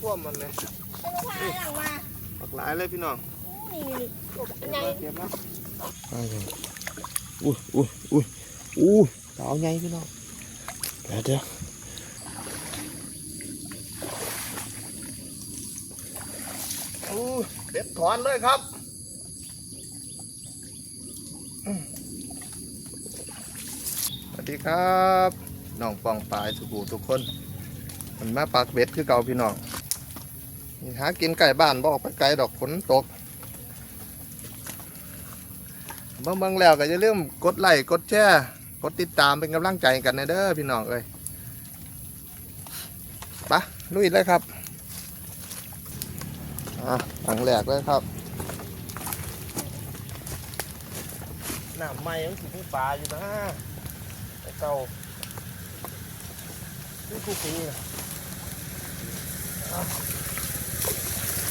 ท่วมมันเลยเอาลูกพายหลังมาปักหลายเลยพี่น้องนี่นี่นี่กบเป็นไงเก็บนะอุ้ยอุ้ยอุ้ยอุ้ยสาวใหญ่พี่น้องเดี๋ยวเดี๋ยวอู้เด็ดถอนเลยครับอืมสวัสดีครับน้องปองปลายสุกูทุกคน มันมาปักเบ็ดคือเก่าพี่น้องนี่ หากินไก่บ้านบอกไปไกลดอกฝนตกเบิ่งเบิ่งแล้วก็อย่าลืมกดไลค์กดแชร์กดติดตามเป็นกำลังใจกันนะเด้อพี่น้องเอ้ยปะลุยเลยครับอะหลังแหลกเลยครับน้ำใหม่ยังสิมีปลาอยู่นะแต่เก่านี่กูปีนะ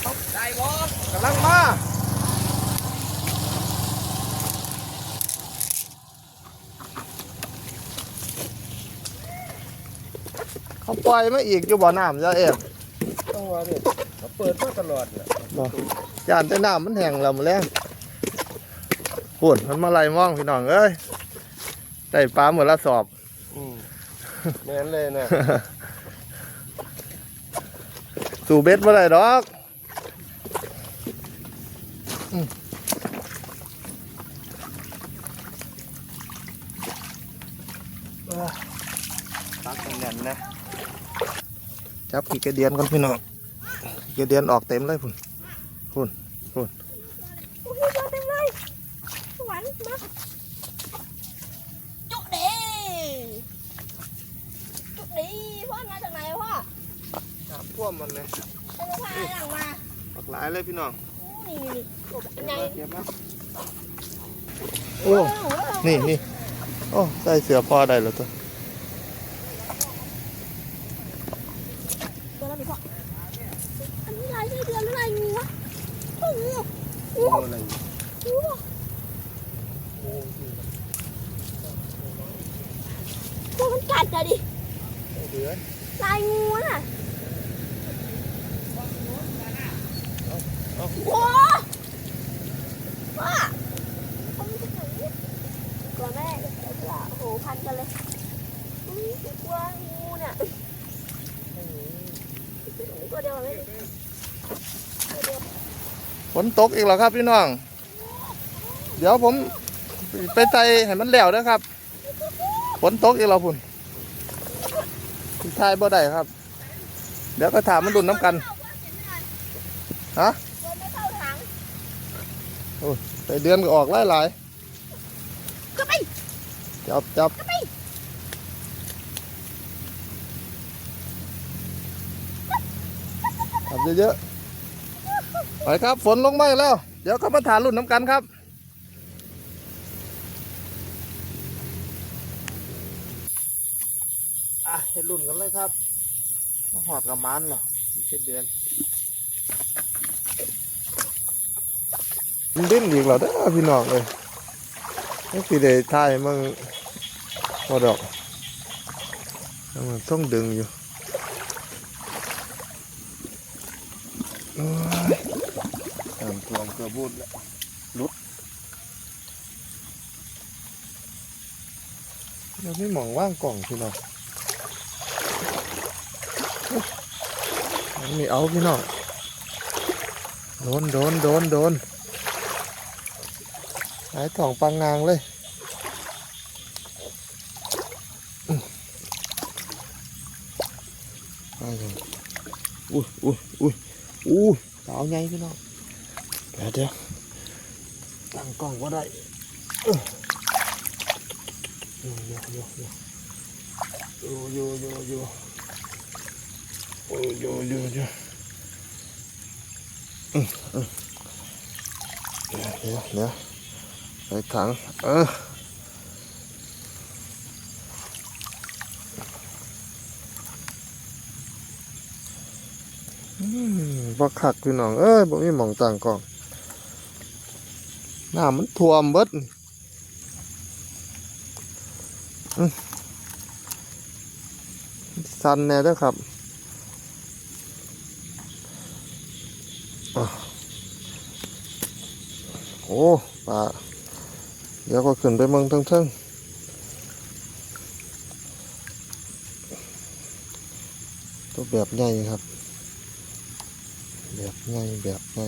อะเอาได้บ่กำลังมาเขาปล่อยมาอีกอยู่บ่อน้ำจ้าเอ็มต้องว่าเนี่ยเขาเปิดมาตลอดแหละยานแต่น้ำมันแห้งแล้วหมดแล้วปุ่นมันมาไล่มองพี่น้องเอ้ยได้ปลาเหมือนละสอบอืมแม่นเลยนะสู่เบ็ดมาได้ดอกอืมเอ้ยตักแน่นๆนะ จับกี่กระเดียนก่อนพี่น้องกี่กระเดียนออกเต็มเลยพุ่นโอ้ยเยอะเต็มเลยหวานมาจุกดีจุกดีพ่อมาจากไหนพ่อน้ำท่วมมันเลยเอาลูกพายหลังมาปักหลายเลยพี่น้องนี่นี่นี่กบเป็นไงเก็บนะโอ้นี่นี่โอ้ใส่เสือพอได้แล้วตัวตัวนั้นดีกว่าอันนี้ลายไส้เดือนหรือลายงูวะโอ้โหโอ้โห อะไร โอ้โหพวกมันกัดอะดิ เดือน ลายงูน่ะโอ้โหว่าเขาไม่ใช่หนูกลัวแม่เดี๋ยวโอ้โหพันกันเลยอุ้ยกลัวงูเนี่ยตัวเดียวไม่ได้ตัวเดียว ฝนตกอีกแล้วครับพี่น้อง เดี๋ยวผมไปใส่ให้มันแล้วนะครับฝนตกอีกแล้วพุ่นที่ทายบ่ได้ครับ เดี๋ยวก็ถามมันดุนน้ำกันฮะตัวไม่เข้าถังไปเดือนก็ออกหลายหลายก็ไปๆจับจับจับเยอะๆ ไปครับฝนลงมาแล้ว เดี๋ยวก็มาถามรุ่นน้ำกันครับ อะให้รุ่นกันเลยครับมาหอดกับมันเหรออีกแค่เดือนดิ้นอีกแล้วเด้อพี่น้องเลยนี่คือได้ทายมึงพอดอกมันต้องดึงอยู่ โอ้ยตามตัวกือบบุดแล้วลุดเราไม่มองว่างกล่องพี่น้องมันมีเอาพี่น้องโดนโดนโดนโดนหายถ่องปังงางเลยไปเลยอุ้ยอุ้ยอุ้ยอุ้ยสาวใหญ่พี่น้อง เดี๋ยวเดี๋ยวตั้งกล้องก็ได้เออโยโยโยโยโยโยโยโอ้ยโยโยโยอืมอืมเดี๋ยวเดี๋ยวเดี๋ยวใส่ถังเออบักคักพี่น้องเอ้ยบ่มีหมองต่างกล่อง น้ำมันท่วมเบิดสันแน่เด้อครับโอ้ปลาเดี๋ยวก็ขึ้นไปเมืองทั้งทั้งตัวแบบใหญ่ครับ แบบใหญ่แบบใหญ่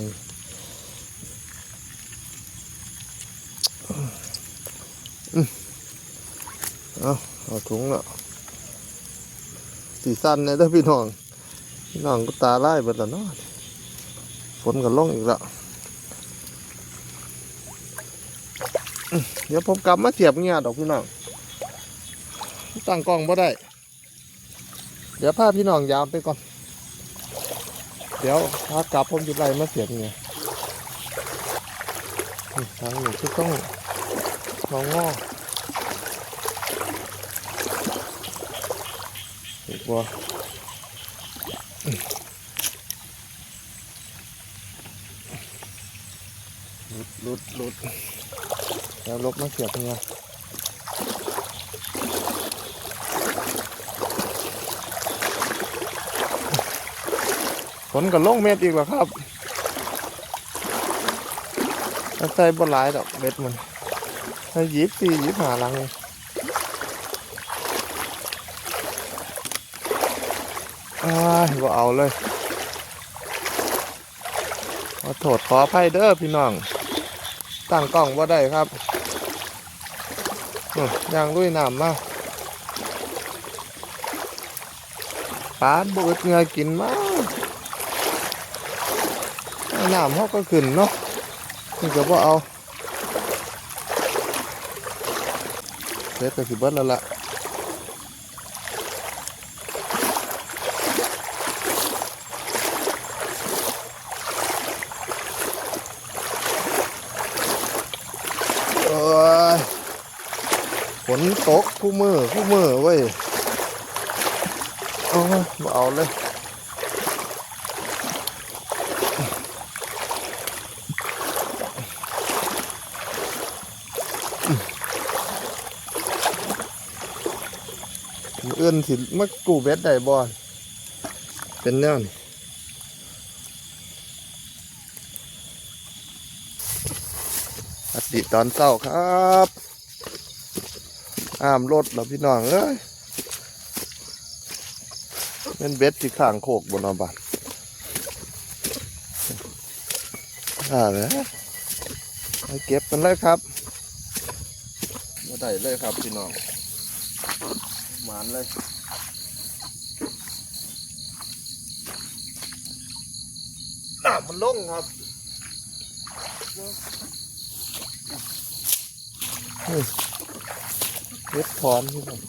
อืม เอาเอาถุงละสีสั้นเนี่ยเด้อพี่น้องพี่น้องก็ตาไล่เบิดแล้วเนาะฝนก็ล่องอีกแล้วเดี๋ยวผมกลับมาเสียบเงี้ยดอกพี่น้องตั้งกล้องบ่ได้ เดี๋ยวพาพี่น้องยามไปก่อน เดี๋ยวพากลับผมจะไล่มาเสียบเงี้ยนี่ ทางหนี้คือต้องลองงออีกว่าลุดลุดลุดแล้วลบมาเสียบเนี่ยฝนก็ลงเม็ดอีกแล้วครับ ถ้าใส่บนหลายดอกเม็ดมันใส่ยิบสี่ยิบหาหลังอ้ายบ่เอาเลยขอโทษขออภัยเด้อพี่น้อง ตั้งกล้องว่าได้ครับอย่างลุยน้ำมาปลาบุดเงยกินมากน้ำเขาก็ขึ้นเนาะ นี่ก็บ่เอาเด็ดไปสิเบิดแล้วล่ะเอ้ยฝนตกคู่มือคู่มือเว้ย เอามาเอาเลย ออื่นสิมากูเบ็ดได้บ่ เป็นแนวนี่สวัสดีตอนเช้าครับอ้ามรถแล้วพี่น้องเอ้ยเป็นเบ็ดที่ข้างโคกบนอบัตอ่าเลยไปเก็บกันเลยครับมาได้เลยครับพี่น้อง หมานเลยน้ำมันลงครับเล็ดถอนที่ผม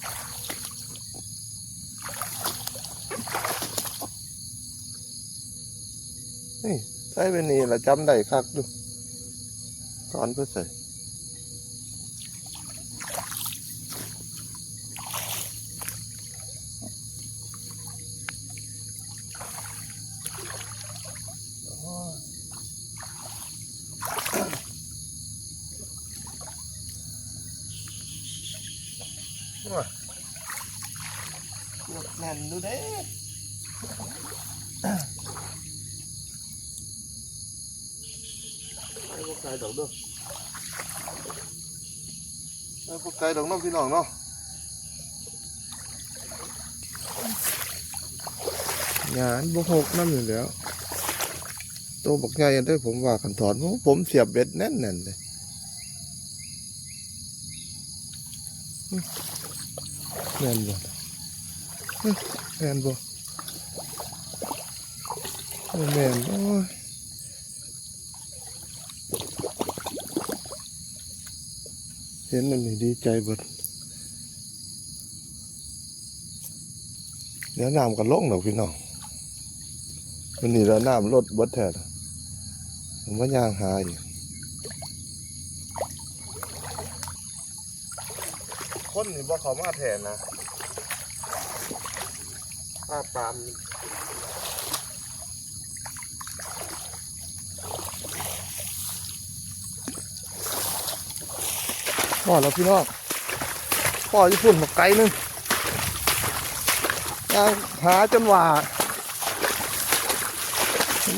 นี่ใส่ไปนี่ละจำได้คักดูถอนเพื่อใส่ น่นดูเด้ไอ้พวกไก่ดอกเด้อไอ้พวกไก่ดอกเน้องพี่น้องเนาะงานบกหกนั่นอยู่แล้วตัวบอกใหญ่ได้ผมว่าขันถอนผมผมเสียบเบ็ดแน่นๆเลยอื้อแน่นบ่อื้อ แน่นบ่แน่นโอ้ยเห็นมันนี่ดีใจเบิดเดี๋ยวน้ำก็ลงดอกพี่น้องมันนี่แล้วน้ำลดบดแทนผมว่าย่างหาอยู่คนนี่บ่เขามาแทนนะ ป้าปามนี่พ่อแล้วพี่น้องพ่อญี่ปุ่นมาไกลนึงยางหาจนว่า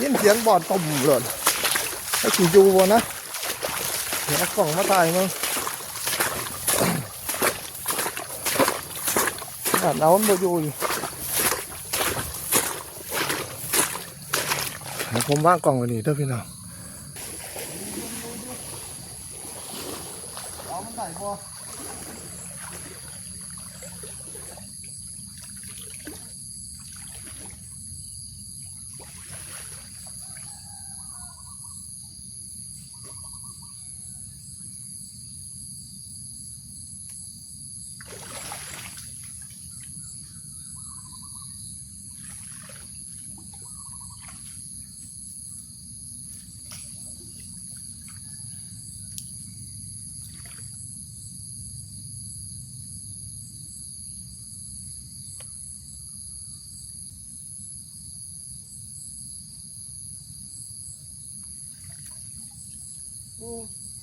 ยินเสียงบอดตุ่มเลยไอ้ขี่ยูบนะเดี๋ยวกล่องมาถ่ายมั้งขนาดเอามันบ่อยู่อยู่ให้ ผมว่างกล่องไว้นี่เด้อพี่น้อง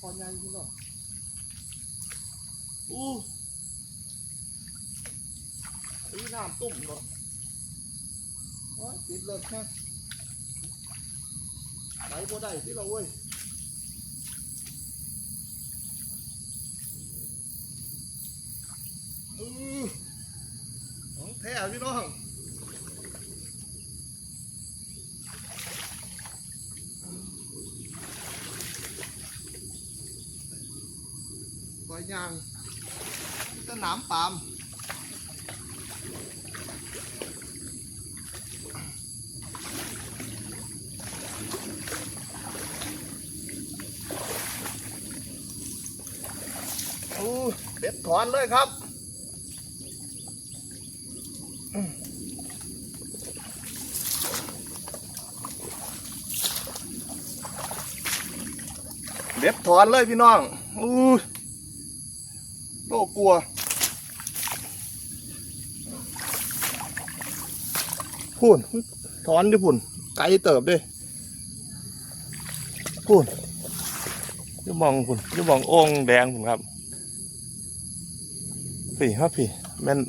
คอนใหญ่พี่น้ออู้อีน้ำตุ่มเนาะโอ้ยติดเลิศแค่ไหนบ่ได้ที่เราเว้ยอือของแท้พี่น้อง ปล่อ ยางต้นามปามโอ้เด็ดถอนเลยครับเด็ดถอนเลยพี่น้องอู้ กลัว พูนถอนดิพุ่น ไกลเติบด้พูนจะมองพุ่นจะมององแดงพุ่นครับพี่ครับพี่แม่น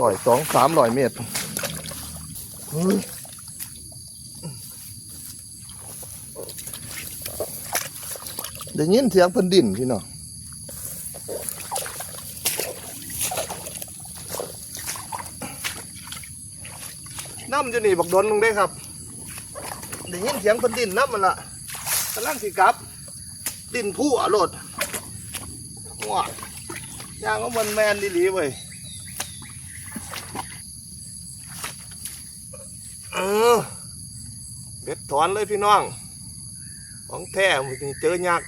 ร้อยสองสามร้อยเมตรเฮ้ยได้ยินเสียงพิ่นดินพี่น้องำจะหนีบักดนลงได้ครับได้ยินเสียงคนดินน้ำมันละกำลังสิกลับ ดินผู้อรดว้ายางก็มันแมนดีหลีเว้ยเออเบ็ดถอนเลยพี่น้อง ของแท้มือนเจอยัก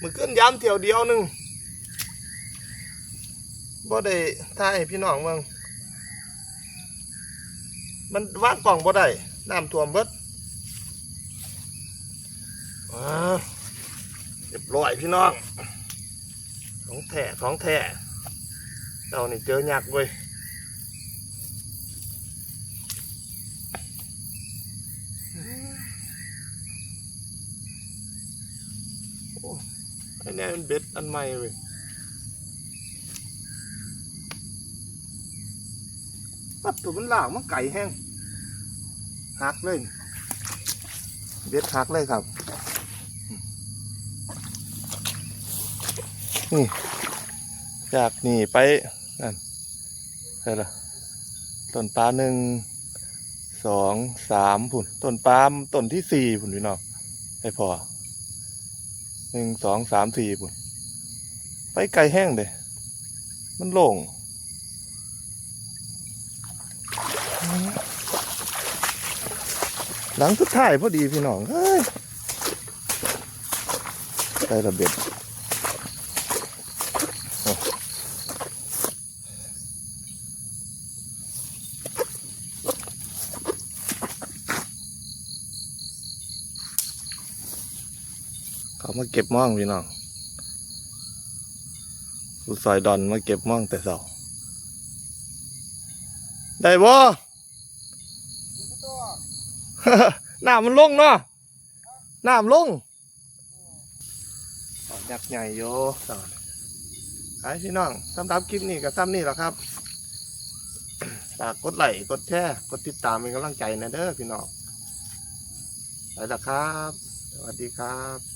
มือขึ้นย้ำเที่ยวเดียวนึงบ่ได้ท่ายพี่น้องมือง มันว่างกล่องบ่ได้น้ำท่วมเบิดอ่าเรียบร้อยพี่น้อง ของแท้ของแท้เรานี่เจอหยักเว้ยโอ้ไอ้นี่มันเบ็ดอันใหม่เว้ย ปัดตัวมันหลากมันไก่แห้งหักเลยเบ็ดหักเลยครับนี่จากนี่ไปนั่นใช่ละต้นปลาหนึ่งสองสามผุนต้นปลามต้นที่สี่ผุนพี่น้องให้พอหนึ่งสองสามสี่ผุนไปไก่แห้งเลยมันโล่ง หลังสุดท้ายพอดีพี่น้องเฮ้ยได้ระเบียดเขามาเก็บม่องพี่น้องผู้ซอยดอนมาเก็บม่องแต่เสาได้บ่ น้ำมันลงเนาะน้ำลงอ๋อยักษ์ใหญ่โยตอนไอ้พี่น้องสำหรับคลิปนี้กับซ้ำนี่แหละครับฝากกดไลค์กดแชร์กดติดตามเป็นกำลังใจนะเด้อพี่น้องไปละครับ สวัสดีครับ